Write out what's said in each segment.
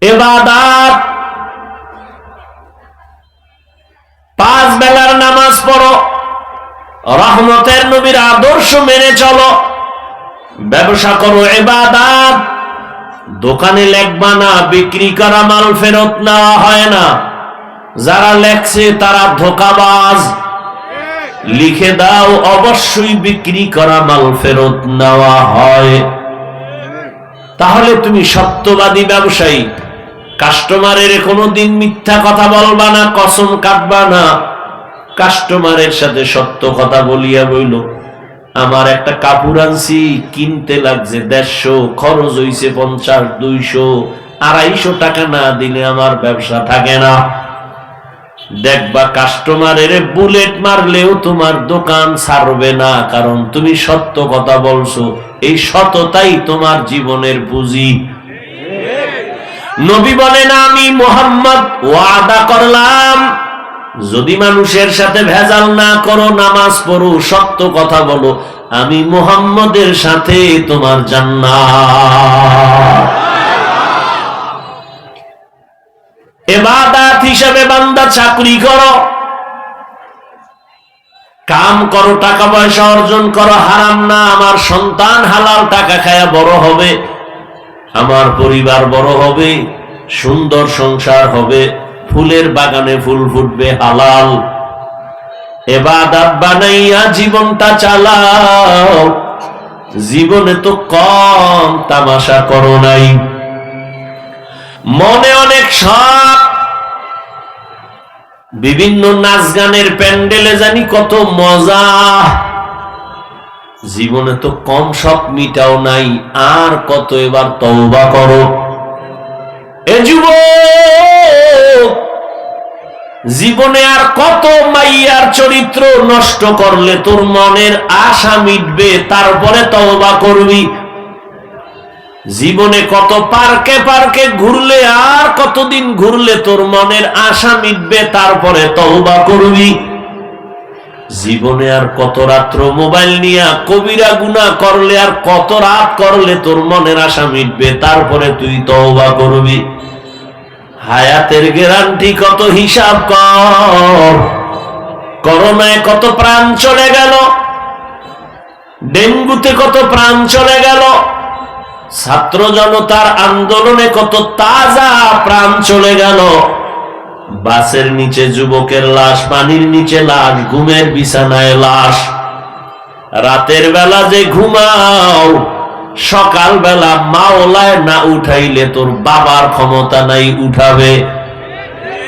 এবাদাত পাঁচ বেলার নামাজ পড়ো। রহমতের নবীর আদর্শ মেনে চলো। ব্যবসা করো এবাদাত দোকানে লেখবা না, বিক্রি করা মাল ফেরত নেওয়া হয় না। যারা লেখছে তারা ধোকাবাজ। লিখে দাও, অবশ্যই বিক্রি করা মাল ফেরত নেওয়া হয়। তাহলে তুমি সত্যবাদী ব্যবসায়ী। কাস্টমারের কোনোদিন মিথ্যা কথা বলবা না, কসম কাটবা না। কাস্টমারের সাথে সত্য কথা বলিয়া বইল, আমার একটা কাপড় আনছি, কিনতে লাগছে দেড়শো, খরচ হইছে পঞ্চাশ, দুইশো, আড়াইশো টাকা না দিলে আমার ব্যবসা থাকে না। দেখবা কাস্টমারের বুলেট মারলেও তোমার দোকান ছাড়বে না, কারণ তুমি সত্য কথা বলছো। এই সততাই তোমার জীবনের পুঁজি। নবী বলেন, আমি মোহাম্মদ, ওয়াদা করলাম। যদি মানুষের সাথে ভেজাল না করো, নামাজ পড়ো, সত্য কথা বলো, আমি মোহাম্মদের সাথে তোমার জান্নাত। এবাদাত হিসাবে বান্দা চাকরি করো, কাম করো, টাকা পয়সা অর্জন করো, হারাম না, আমার সন্তান হালাল, টাকা খায়া বড় হবে। আমার পরিবার বড় হবে, সুন্দর সংসার হবে, ফুলের বাগানে ফুল ফুটবে হালাল। এবাদাত বানাইয়া জীবনটা চালাও, জীবনে তো কম তামাশা করো নাই। মনে অনেক শখ, বিভিন্ন নাচ গানের প্যান্ডেলে জানি কত মজা। জীবনে তো কম সব মিটাও নাই, আর কত এবার তওবা করো। এ জীবনে আর কত মাইয়ার চরিত্র নষ্ট করলে তোর মনের আশা মিটবে, তারপরে তওবা করবি। জীবনে কত পার্কে পার্কে ঘুরলে আর কতদিন ঘুরলে তোর মনের আশা মিটবে, তারপরে তওবা করবি। জীবনে আর কত রাত্র মোবাইল নিয়ে কবিরা গুণা করলে আর কত রাত করলে তোর মনের আশা মিটবে? তারপরে তুই তওবা করবি। হায়াতের গ্যারান্টি কত হিসাব কর। করোনায় কত প্রাণ চলে গেল। ডেঙ্গুতে কত প্রাণ চলে গেল। ছাত্র জনতার আন্দোলনে কত তাজা প্রাণ চলে গেল। বাসের নিচে যুবকের লাশ, পানির নিচে লাশ, ঘুমের বিছানায় লাশ। রাতের বেলা যে ঘুমাও সকাল বেলা মাওলায় না উঠাইলে তোর বাবার ক্ষমতা নাই, উঠাবে।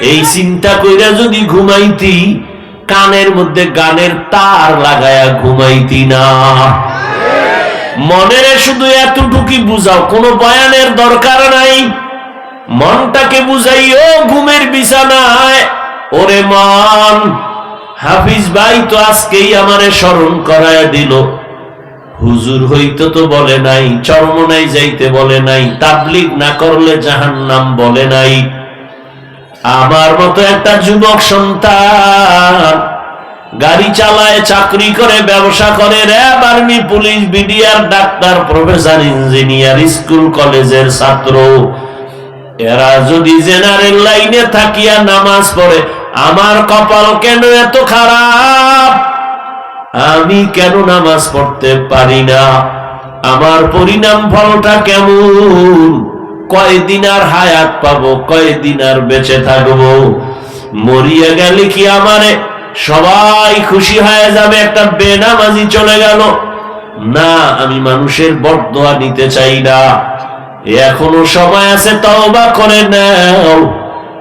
এই চিন্তা কইরা যদি ঘুমাইতি, কানের মধ্যে গানের তার লাগায়া ঘুমাইতি না। মনের শুধু এতটুকুই বুঝাও, কোনো বয়ানের দরকার নাই। মনটাকে বুঝাইও ঘুমের বিছানায়, ওরে মন, হাফিজ ভাই তো আজকেই আমারে স্মরণ করায় দিল। হুজুর হইতে তো বলে নাই চরমনাই যাইতে বলে নাই, তাবলিগ না করলে জাহান্নাম বলে নাই। আমার মতো একটা যুবক সন্তান, গাড়ি চালায়, চাকরি করে, ব্যবসা করে, RAB army, police, BDR, doctor, professor, engineer, school, কলেজের ছাত্র এরা যদি জেনারেল লাইনে থাকিয়া নামাজ পড়ে, আমার কপাল কেন এত খারাপ? আমি কেন নামাজ পড়তে পারি না? আমার পরিণাম ফলটা কেমন? কয়দিন আর হায়াত পাবো, কয়দিন আর বেঁচে থাকব? মরিয়া গেলে কি আমারে সবাই খুশি হয়ে যাবে? একটা বেনামাজি চলে গেল। না, আমি মানুষের বরদোয়া নিতে চাই না। এখনও সময় আছে তওবা করে নাও।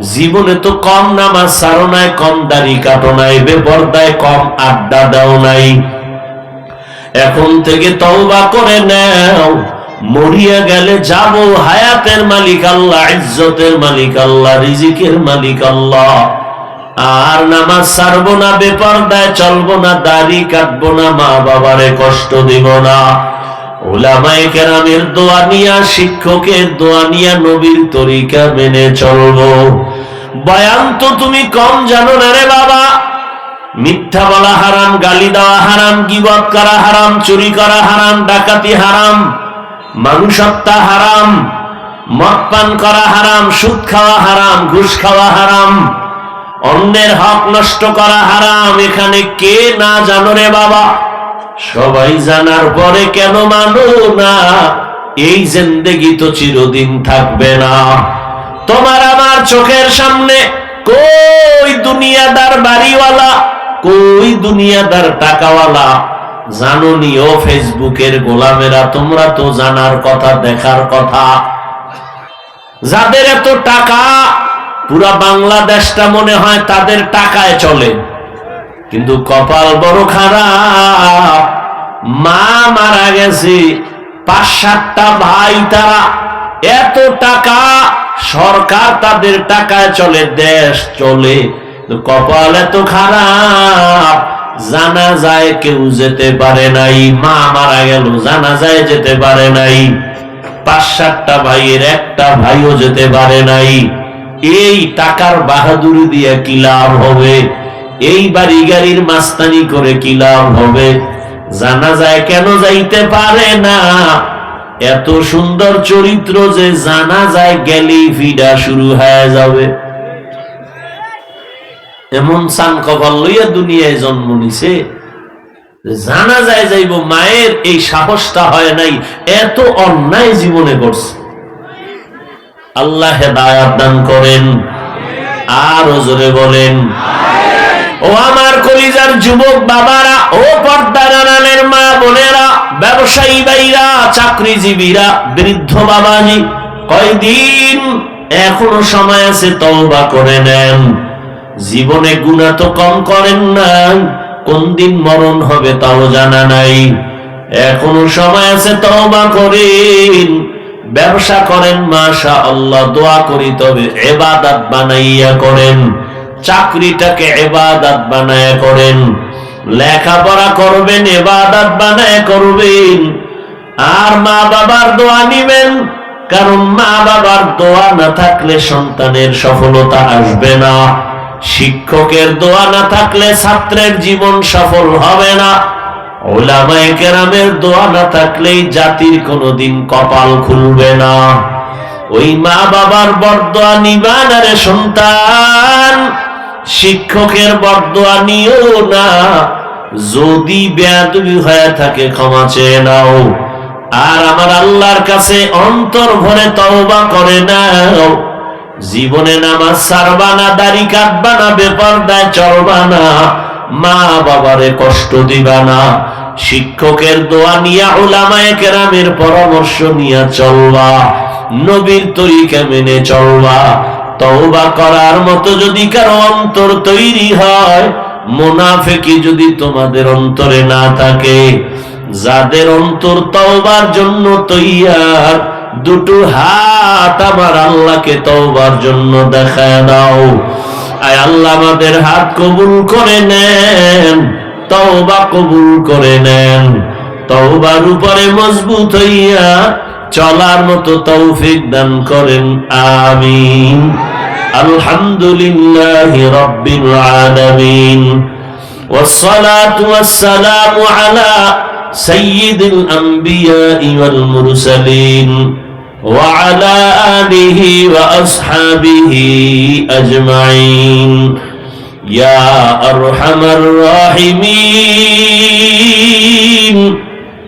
জীবনে তো কম নামাজ সারো নাই, কম দাড়ি কাটো নাই, বেপর্দায় কম আড্ডা দাও নাই। এখন থেকে তওবা করে নাও। মরিয়া গেলে যাব হায়াতের মালিক আল্লাহ, ইজ্জতের মালিক আল্লাহ, রিজিকের মালিক আল্লাহ। আর নামাজ সারবো না, বেপর্দায় চলবো না, দাড়ি কাটবো না মা বাবারে কষ্ট দিব না। ওলামায়ে কেরামের দোয়া নিয়া, শিক্ষকের দোয়া নিয়া নবীর তরিকা মেনে চলবো। বয়ান তো তুমি কম জানো না রে বাবা। মিথ্যা বলা হারাম, গালি দেওয়া হারাম, গিবত করা হারাম, চুরি করা হারাম, ডাকাতি হারাম মানুষ হারাম, মদ পান করা হারাম, সুদ খাওয়া হারাম, ঘুষ খাওয়া হারাম, অন্যের হক নষ্ট করা হারাম, এখানে কে না জানো রে বাবা। সবাই জানার পরে কেন মানো না? এই জিন্দেগি তো চিরদিন থাকবে না। তোমার আমার চোখের সামনে কই দুনিয়াদার বাড়িওয়ালা, কই দুনিয়াদার টাকাওয়ালা? জানুনি ও ফেসবুকের গোলামেরা, তোমরা তো জানার কথা, দেখার কথা। যাদের এত টাকা, পুরা বাংলাদেশটা মনে হয় তাদের টাকায় চলে। কিন্তু কপাল বড় খারাপ। মা মারা গেছে। পাঁচ, সাতটা ভাই তারা এত টাকা, সরকার তাদের টাকায় চলে, দেশ চলে। কপাল এত খারাপ, জানা যায় কেউ যেতে পারে নাই। মা মারা গেল, জানা যায় যেতে পারে নাই। পাঁচ, সাতটা ভাইয়ের একটা ভাইও যেতে পারে নাই। এই টাকার বাহাদুরি দিয়ে কি লাভ হবে? এই বাড়ি গাড়ির মাস্তানি করে কি লাভ হবে? জানা যায় কেন যাইতে পারে না? এত সুন্দর চরিত্র যে জানা যায় গেলেই ফিডা শুরু হয়ে যাবে। এমন সান কপাল লইয়া দুনিয়ায় জন্ম নিছে জানা যায় যাইব, মায়ের এই সাহসটা হয় নাই, এত অন্যায় জীবনে করছে। আল্লাহ হেদায়াত দান করেন। আর জোরে বলেন ও আমার কলিজার যুবক বাবারা, ও আড়ালের মা বোনেরা, ব্যবসায়ী ভাইরা, চাকরিজীবীরা, বৃদ্ধ বাবাজি, কয়দিন এখনও সময় আছে তওবা করে নেন। জীবনে গুণা তো কম করেন না কোন দিন মরণ হবে তাও জানা নাই। এখনও সময় আছে তওবা করেন, ব্যবসা করেন মাশা আল্লাহ দোয়া করি তবে এবাদাত বানাইয়া করেন। চাকরিটাকে এবাদাত বানায় করেন, লেখাপড়া করবেন এবাদাত বানায় করবেন। আর মা বাবার দোয়া নিবেন, কারণ মা বাবার দোয়া না থাকলে সন্তানের সফলতা আসবে না। শিক্ষকের দোয়া না থাকলে ছাত্রের জীবন সফল হবে না। ওলামায়ে কেরামের দোয়া না থাকলেই জাতির কোনোদিন কপাল খুলবে না। ওই মা বাবার বরদোয়া নিবান আরে সন্তান শিক্ষকের বরদোয়া নিও না। যদি বেয়াদবি হয়ে থাকে, ক্ষমা চেয়ে নাও। আর আমার আল্লাহর কাছে অন্তর ভরে তওবা করে নাও। জীবনে সারবা না, দাড়ি কাটবা না চলবা না, মা বাবারে কষ্ট দিবা না। শিক্ষকের দোয়া নিয়া ওলামায়ে কেরামের পরামর্শ নিয়া চলবা। নবীর তরিকা মেনে চলবা। তওবা করার মতো যদি কারও অন্তর তৈরি হয় মোনাফেকি যদি তোমাদের অন্তরে না থাকে, যাদের অন্তর তওবার জন্য তৈয়ার, দুটো হাত আমার আল্লাহকে তওবার জন্য দেখায় দাও। আয় আল্লাহ আমাদের হাত কবুল করে নেন, তওবা কবুল করে নেন। তওবার উপরে মজবুত হইয়া চলার মতো তৌফিক দান করেন আমিন আলহামদুলিল্লাহ রব্বিল আলামিন والصلاة والسلام على سيد الأنبياء والمرسلين وعلى آله وأصحابه أجمعين يا أرحم الراحمين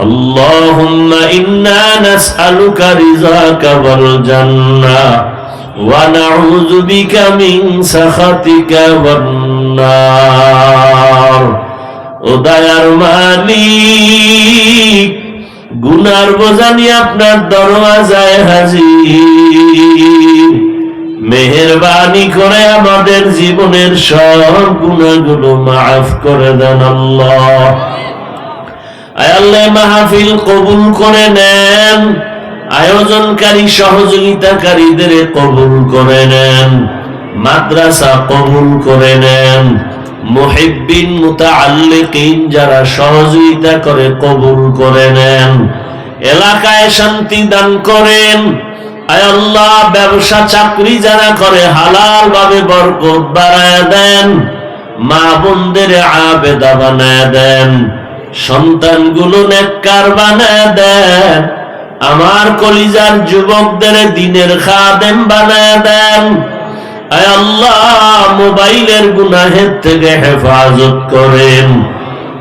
اللهم إنا نسألك رزاك والجنة ونعوذ بك من سخطك والنار উদয়ার মালিক গুনার বোঝানি আপনার দরওয়াজায় হাজির মেহরবানি করে আমাদের জীবনের সব গুণাগুলো মাফ করে দেন আল্লাহ আয় আল্লাহ মাহফিল কবুল করে নেন। আয়োজনকারী সহযোগিতাকারীদের কবুল করে নেন। মাদ্রাসা কবুল করে নেন। মুহিব্বিন, মুতাআল্লিকিন যারা সহযোগিতা করে কবুল করে নেন। এলাকায় শান্তি দান করেন। আয় আল্লাহ, ব্যবসা, চাকরি যারা করে হালাল ভাবে বরকত বাড়ায় দেন। মা বোনদের আবেদা বানায় দেন। সন্তানগুলো নেককার বানায় দেন। আমার কলিজার যুবকদের দিনের খাদেম বানায় দেন। আল্লাহ, মোবাইলের গুনাহের থেকে হেফাজত করেন।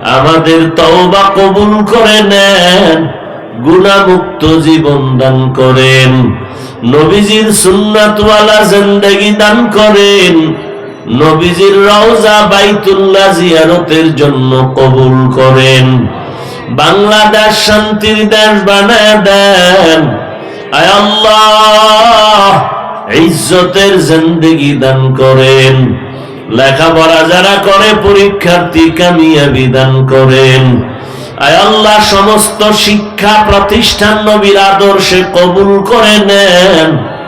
আমাদের তওবা কবুল করে নেন। গুণামুক্ত জীবন দান করেন। নবীজির সুন্নাতওয়ালা জিন্দেগি দান করেন। নবীজির রওজা বাইতুল্লাহ জিয়ারতের জন্য কবুল করেন। বাংলাদেশ শান্তির দেশ বানায় দেন। আল্লাহ, ইজ্জতের জিন্দেগি দান করেন। লেখাপড়া যারা করে, পরীক্ষার্থী কামিয়াবি দান করেন। আল্লাহ, সমস্ত শিক্ষা প্রতিষ্ঠান নবীর আদর্শে কবুল করে নেন।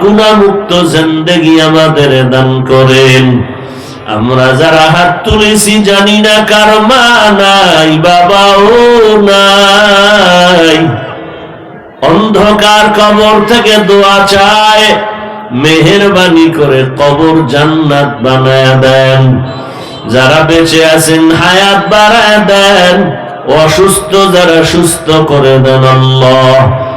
গুণামুক্ত জিন্দেগি আমাদের দান করেন। আমরা যারা হাত তুলেছি জানি না কার মা নাই, বাবাও নাই। অন্ধকার কবর থেকে দোয়া চায়, মেহেরবানি করে কবর জান্নাত বানায় দেন। যারা বেঁচে আছেন, হায়াত বাড়ায় দেন। অসুস্থ যারা সুস্থ করে দেন আল্লাহ।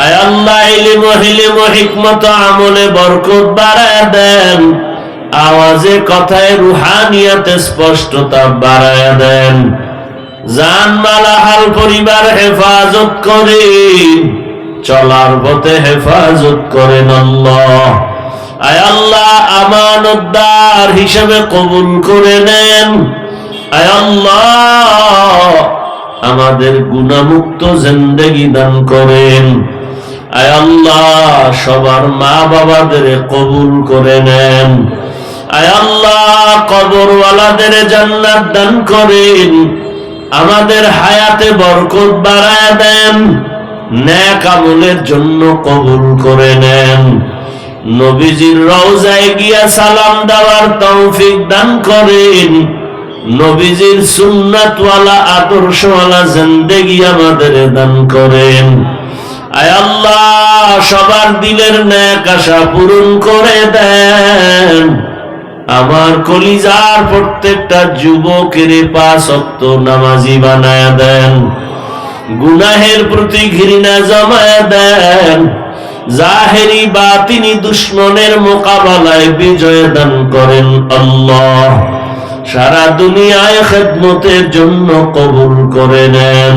আয় আল্লাহ ইলিম হিলিম হিকমত আমলে বরকত বাড়ায় দেন। আওয়াজে কথায় রুহানিয়াতে স্পষ্টতা বাড়ায় দেন। জান মালাহাল পরিবার হেফাজত করে, চলার পথে হেফাজত করেন আল্লাহ। আয় আল্লাহ আমানতদার হিসেবে কবুল করে নেন। আয় আল্লাহ আমাদের গুণামুক্ত জিন্দেগি দান করেন। আয় সবার মা বাবাদের কবুল করে নেন। আয় আল্লাহ, কবরওয়ালাদের জান্নাত দান করেন। আমাদের হায়াতে বরকত বাড়ায় দেন। ন্যাক আমলের জন্য কবুল করে নেন। নবীজির রওজায় গিয়া সালাম দেওয়ার তৌফিক দান করেন। নবীজির সুন্নাতওয়ালা, আদর্শওয়ালা জিন্দেগি আমাদের দান করেন। সবার দিলের ন্যাক আশা পূরণ করে দেন। আমার কলিজার প্রত্যেকটা যুবকের পাঁচ অক্ত নামাজি বানায় দেন। গুনাহের প্রতি ঘৃণা জমায় দেন। জাহেরি বা তিনি দুশ্মনের মোকাবেলায় বিজয় দান করেন আল্লাহ। সারা দুনিয়ায় খেদমতের জন্য কবুল করে নেন।